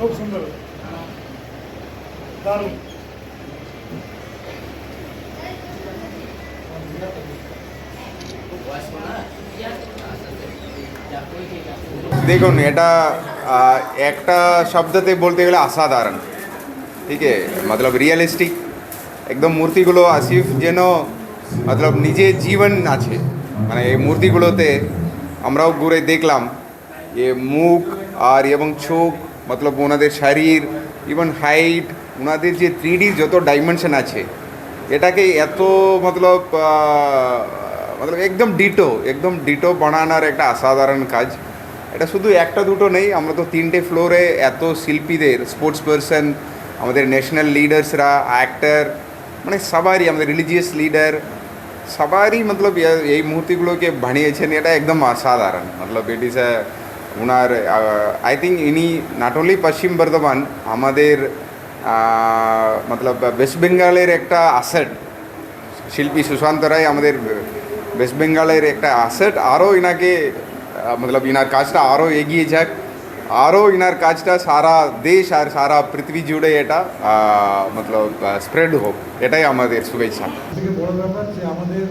খুব সুন্দর। দারুণ। দেখুন, এটা একটা শব্দতে বলতে গেলে অসাধারণ। ঠিক মতলব রিয়েলিস্টিক একদম মূর্তিগুলো আসিফ যেন, মতলব নিজে জীবন আছে। মানে এই মূর্তিগুলোতে আমরাও ঘুরে দেখলাম যে মুখ আর এবং চোখ মতলব ওনাদের শরীর ইভেন হাইট ওনাদের যে থ্রি যত ডাইমেনশন আছে এটাকে এত মতলব মতলব একদম ডিটো একদম ডিটো বানানোর একটা অসাধারণ কাজ এটা শুধু একটা দুটো নেই আমরা তো তিনটে ফ্লোরে এত শিল্পীদের স্পোর্টস পার্সন আমাদের ন্যাশনাল লিডার্সরা অ্যাক্টার মানে সবারই আমাদের রিলিজিয়াস লিডার সবারই মতলব এই মূর্তিগুলোকে বানিয়েছেন এটা একদম অসাধারণ মতলব it is a honour I think ইনি নট অনলি পশ্চিম বর্ধমান আমাদের মতলব ওয়েস্ট বেঙ্গলের একটা আসেট শিল্পী সুশান্ত রায় আমাদের ওয়েস্ট বেঙ্গলের একটা আসেট আরও ইনাকে মতলব ইনার কাজটা আরও এগিয়ে যাক আরও ইনার কাজটা সারা দেশ আর সারা পৃথিবী জুড়ে এটা মতলব স্প্রেড হোক এটাই আমাদের শুভেচ্ছা বড় ব্যাপার যে আমাদের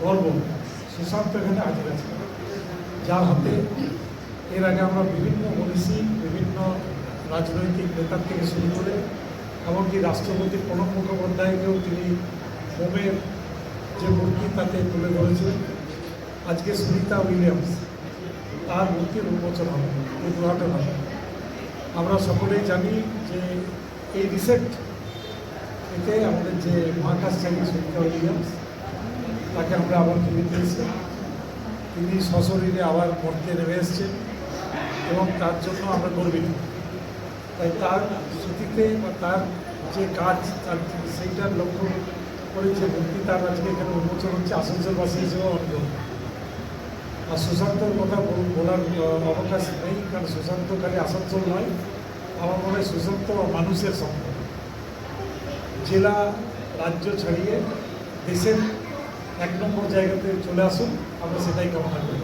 গর্ব সুশান্ত এখানে যার হাতে এর আগে আমরা বিভিন্ন মনীষী বিভিন্ন রাজনৈতিক নেতার থেকে শুরু করে, এমনকি রাষ্ট্রপতি প্রণব মুখোপাধ্যায়কেও তিনি মোমের যে মূর্তি তাতে তুলে ধরেছিলেন, আজকে সুনিতা উইলিয়ামস, তার মূর্তির উন্মোচন হবে, উদ্ঘাটন হবে। আমরা সকলেই জানি যে এই রিসেন্ট এতে আমাদের যে মহাকাশচারী সুনিতা উইলিয়ামস, তাকে আমরা আবার ফিরে পেয়েছি তিনি সশরীরে আবার মর্তে নেমে এসছেন। এবং তার জন্য আমরা গর্বিত। তাই তার স্মৃতিতে বা তার যে কাজ, তার সেইটার লক্ষ্য করে যে মূর্তি তার আজকে এখানে উন্মোচন হচ্ছে, আসানসোলবাসী হিসেবেও আমি। আর সুশান্তর কথা বলার অবকাশ নেই, কারণ সুশান্ত খালি আসানসোল নয়। আমার মনে হয় সুশান্ত মানুষের সম্পদ জেলা, রাজ্য ছাড়িয়ে দেশের এক নম্বর জায়গাতে চলে আসুন, আমরা সেটাই কামনা করি।